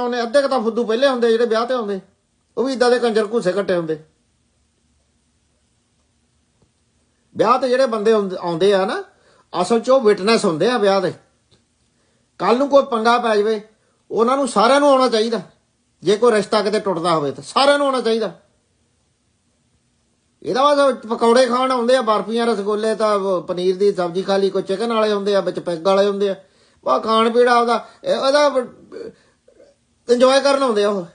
ਉਹਨੇ ਅੱਧੇ ਕੁ ਤਾਂ ਫੁੱਦੂ ਪਹਿਲੇ ਹੁੰਦੇ, ਜਿਹੜੇ ਵਿਆਹ ਤੇ ਆਉਂਦੇ। ਉਹ ਵੀ ਇਦਾਂ ਦੇ ਕੰਜਰ ਘੁੱਸੇ ਘੱਟੇ ਹੁੰਦੇ। ਵਿਆਹ ਤੇ ਜਿਹੜੇ ਬੰਦੇ ਆਉਂਦੇ- ਆ ਨਾ, ਅਸਲ 'ਚ ਉਹ ਵਿਟਨੈਸ ਹੁੰਦੇ ਆ ਵਿਆਹ ਦੇ। ਕੱਲ ਨੂੰ ਕੋਈ ਪੰਗਾ ਪੈ ਜਾਵੇ, ਉਹਨਾਂ ਨੂੰ ਸਾਰਿਆਂ ਨੂੰ ਆਉਣਾ ਚਾਹੀਦਾ। ਜੇ ਕੋਈ ਰਿਸ਼ਤਾ ਕਿਤੇ ਟੁੱਟਦਾ ਹੋਵੇ ਤਾਂ ਸਾਰਿਆਂ ਨੂੰ ਆਉਣਾ ਚਾਹੀਦਾ। ਇਹਦਾ ਬਾਅਦ ਪਕੌੜੇ ਖਾਣ ਆਉਂਦੇ ਆ, ਬਰਫੀਆਂ ਰਸਗੁੱਲੇ ਤਾਂ ਪਨੀਰ ਦੀ ਸਬਜ਼ੀ ਖਾ ਲਈ, ਕੋਈ ਚਿਕਨ ਵਾਲੇ ਹੁੰਦੇ ਆ, ਵਿੱਚ ਪੈਗ ਵਾਲੇ ਹੁੰਦੇ ਆ। ਬਾ ਖਾਣ ਪੀਣ ਆਪਦਾ, ਇਹ- ਉਹਦਾ ਇੰਜੋਏ ਕਰਨ ਆਉਂਦੇ ਆ ਉਹ।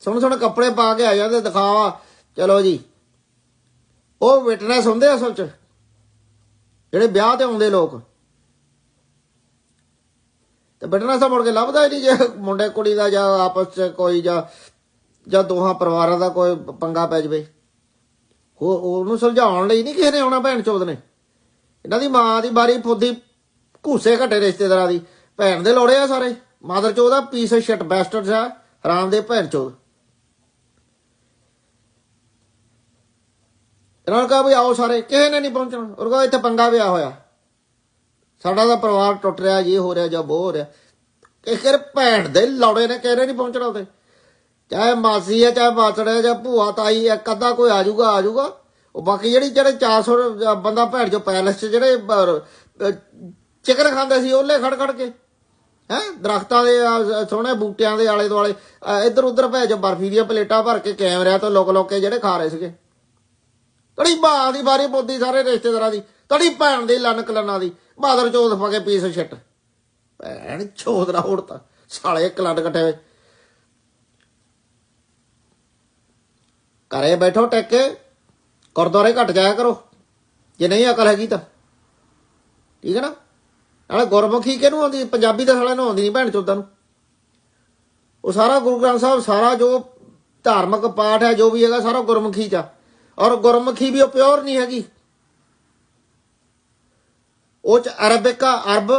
ਸੋਹਣੇ ਸੋਹਣੇ ਕੱਪੜੇ ਪਾ ਕੇ ਆ ਜਾਂਦੇ ਦਿਖਾਵਾ ਚਲੋ ਜੀ। ਉਹ ਵਿਟਨੈਸ ਹੁੰਦੇ ਆ ਅਸਲ ਚ। ਜਿਹੜੇ ਵਿਆਹ ਤੇ ਆਉਂਦੇ ਲੋਕ। ਤੇ ਵਿਟਨੈਸ ਤਾਂ ਮੁੜ ਕੇ ਲੱਭਦਾ ਹੀ ਨਹੀਂ ਜੇ ਮੁੰਡੇ ਕੁੜੀ ਦਾ ਜਾਂ ਆਪਸ ਚ ਕੋਈ ਜਾਂ ਜਾਂ ਦੋਹਾਂ ਪਰਿਵਾਰਾਂ ਦਾ ਕੋਈ ਪੰਗਾ ਪੈ ਜਾਵੇ। ਉਹ, ਉਹਨੂੰ ਸੁਲਝਾਉਣ ਲਈ ਨਹੀਂ ਕਿਸੇ ਨੇ ਆਉਣਾ ਭੈਣ ਚੋਦ ਨੇ। ਇਹਨਾਂ ਦੀ ਮਾਂ ਦੀ ਬਾਰੀ ਫੁੱਦੀ ਘੂਸੇ ਘਟੇ ਰਿਸ਼ਤੇਦਾਰਾਂ ਦੀ। ਭੈਣ ਦੇ ਲੋੜੇ ਆ ਸਾਰੇ। ਮਾਦਰ ਚੋਦ ਦਾ ਪੀਸ ਸ਼ਿਟ ਬੈਸਟਰਸ ਆ ਹਰਾਮ ਦੇ ਭੈਣ ਚੋਦ। ਇਹਨਾਂ ਨੂੰ ਕਹਾ ਵੀ ਆਓ ਸਾਰੇ, ਕਿਸੇ ਨੇ ਨਹੀਂ ਪਹੁੰਚਣਾ। ਔਰ ਕਹੋ ਇੱਥੇ ਪੰਗਾ ਵਿਆਹ ਹੋਇਆ। ਸਾਡਾ ਤਾਂ ਪਰਿਵਾਰ ਟੁੱਟ ਰਿਹਾ, ਇਹ ਹੋ ਰਿਹਾ ਜਾਂ ਉਹ ਹੋ ਰਿਹਾ। ਇਹ ਕਿਹੜੇ ਭੈਣ ਦੇ ਲੌੜੇ ਨੇ ਕਿਹੜੇ ਨਹੀਂ ਪਹੁੰਚਣਾ ਉਤੇ ਚਾਹੇ ਮਾਸੀ ਹੈ ਚਾਹੇ ਮਾਸੜ ਹੈ ਜਾਂ ਭੂਆ, ਤਾਈ ਹੈ ਕਦਾ ਕੋਈ ਆ ਜਾਊਗਾ ਆ ਜਾਊਗਾ। ਉਹ ਬਾਕੀ ਜਿਹੜੀ ਜਿਹੜੇ 400 ਬੰਦਾ ਭੈਣ ਜੋ ਪੈਲਸ 'ਚ ਜਿਹੜੇ ਚਿਕਨ ਖਾਂਦੇ ਸੀ, ਉਹਲੇ ਖੜ ਖੜ ਕੇ। ਹੈ? ਦਰਖਤਾਂ ਦੇ ਸੋਹਣੇ ਬੂਟਿਆਂ ਦੇ ਆਲੇ ਦੁਆਲੇ ਇੱਧਰ ਉੱਧਰ ਭੈ ਜੋ ਬਰਫੀ ਦੀਆਂ ਪਲੇਟਾਂ ਭਰ ਕੇ ਕੈਮਰਿਆਂ ਤੋਂ ਲੁਕ ਲੁਕ ਕੇ ਜਿਹੜੇ ਖਾ ਰਹੇ ਸੀਗੇ। ਤੜੀ ਬਾਹ ਦੀ ਬਾਰੀ ਬੋਦੀ ਸਾਰੇ ਰਿਸ਼ਤੇਦਾਰਾਂ ਦੀ, ਤੜੀ ਭੈਣ ਦੀ, ਲੰਨ ਕਲਨਾ ਦੀ, ਬਾਦਰ ਚੋਦ ਫਗੇ ਪੀਸ ਛਿੱਟ। ਭੈਣ ਚੋਦ ਨਾ ਉੜਤਾ ਸਾਲੇ ਕਲੱਡ ਕੱਟੇ ਹੋਏ। ਘਰੇ ਬੈਠੋ ਟਿਕ, ਗੁਰਦੁਆਰੇ ਘਟ ਜਾਇਆ ਕਰੋ, ਜੇ ਨਹੀਂ ਅਕਲ ਹੈਗੀ ਤਾਂ। ਠੀਕ ਹੈ ਨਾ? ਨਾਲੇ ਗੁਰਮੁਖੀ ਕਿਹਨੂੰ ਆਉਂਦੀ? ਪੰਜਾਬੀ ਤਾਂ ਸਾਲਿਆਂ ਨੂੰ ਆਉਂਦੀ ਨਹੀਂ ਭੈਣ ਚੋਦਾਂ ਨੂੰ। ਉਹ ਸਾਰਾ ਗੁਰੂ ਗ੍ਰੰਥ ਸਾਹਿਬ ਸਾਰਾ ਜੋ ਧਾਰਮਿਕ ਪਾਠ ਹੈ ਜੋ ਵੀ ਹੈਗਾ ਸਾਰਾ ਗੁਰਮੁਖੀ ਚ ਆ। ਔਰ ਗੁਰਮੁਖੀ ਵੀ ਉਹ ਪਿਓਰ ਨਹੀਂ ਹੈਗੀ। ਉਹ ਚ ਅਰਬਿਕ ਆ ਅਰਬ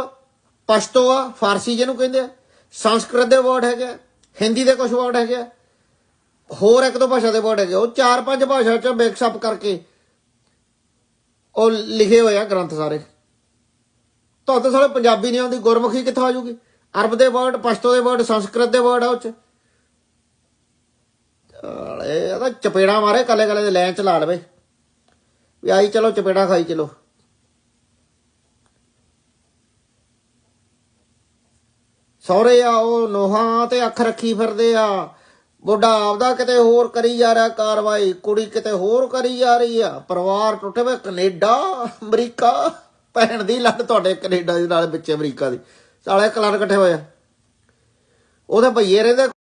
ਪਸ਼ਤੋ ਆ ਫਾਰਸੀ ਜਿਹਨੂੰ ਕਹਿੰਦੇ ਆ। ਸੰਸਕ੍ਰਿਤ ਦੇ ਵਰਡ ਹੈਗੇ ਆ, ਹਿੰਦੀ ਦੇ ਕੁਝ ਵਰਡ ਹੈਗੇ ਆ, ਹੋਰ ਇੱਕ ਦੋ ਭਾਸ਼ਾ ਦੇ ਵਰਡ ਹੈਗੇ ਉਹ ਚਾਰ ਪੰਜ ਭਾਸ਼ਾ ਚ ਮਿਕਸ ਅਪ ਕਰਕੇ ਉਹ ਲਿਖੇ ਹੋਏ ਆ ਗ੍ਰੰਥ ਸਾਰੇ। ਤੁਹਾਨੂੰ ਤਾਂ ਸਾਲੇ ਪੰਜਾਬੀ ਨਹੀਂ ਆਉਂਦੀ, ਗੁਰਮੁਖੀ ਕਿੱਥੋਂ ਆ ਜੂਗੀ ਅਰਬ ਦੇ ਵਰਡ ਪਸ਼ਤੋ ਦੇ ਵਰਡ ਸੰਸਕ੍ਰਿਤ ਦੇ ਵਰਡ ਆ ਉਹ ਇਹ ਤਾਂ ਚਪੇੜਾ ਮਾਰੇ ਕੱਲੇ ਕੱਲੇ ਦੇ ਲੈਣ ਚ ਲਾ ਲਵੇ। ਵੀ ਆਈ ਚਲੋ, ਚਪੇੜਾ ਖਾਈ ਚਲੋ। ਸਹੁਰੇ ਆ ਉਹ, ਨੋਹਾਂ ਤੇ ਅੱਖ ਰੱਖੀ ਫਿਰਦੇ ਆ। ਬੁੱਢਾ ਆਪਦਾ ਕਿਤੇ ਹੋਰ ਕਰੀ ਜਾ ਰਿਹਾ, ਕਾਰਵਾਈ। ਕੁੜੀ ਕਿਤੇ ਹੋਰ ਕਰੀ ਜਾ ਰਹੀ ਆ। ਪਰਿਵਾਰ ਟੁੱਟੇ ਵੇ ਕੈਨੇਡਾ, ਅਮਰੀਕਾ। ਭੈਣ ਦੀ ਲੜ ਤੁਹਾਡੇ ਕੈਨੇਡਾ ਦੇ ਨਾਲ ਵਿੱਚ ਅਮਰੀਕਾ ਦੀ। ਸਾਲੇ ਕਲਰ ਇਕੱਠੇ ਹੋਏ ਆ। ਉਹਦੇ ਭਈਏ ਰਹਿੰਦੇ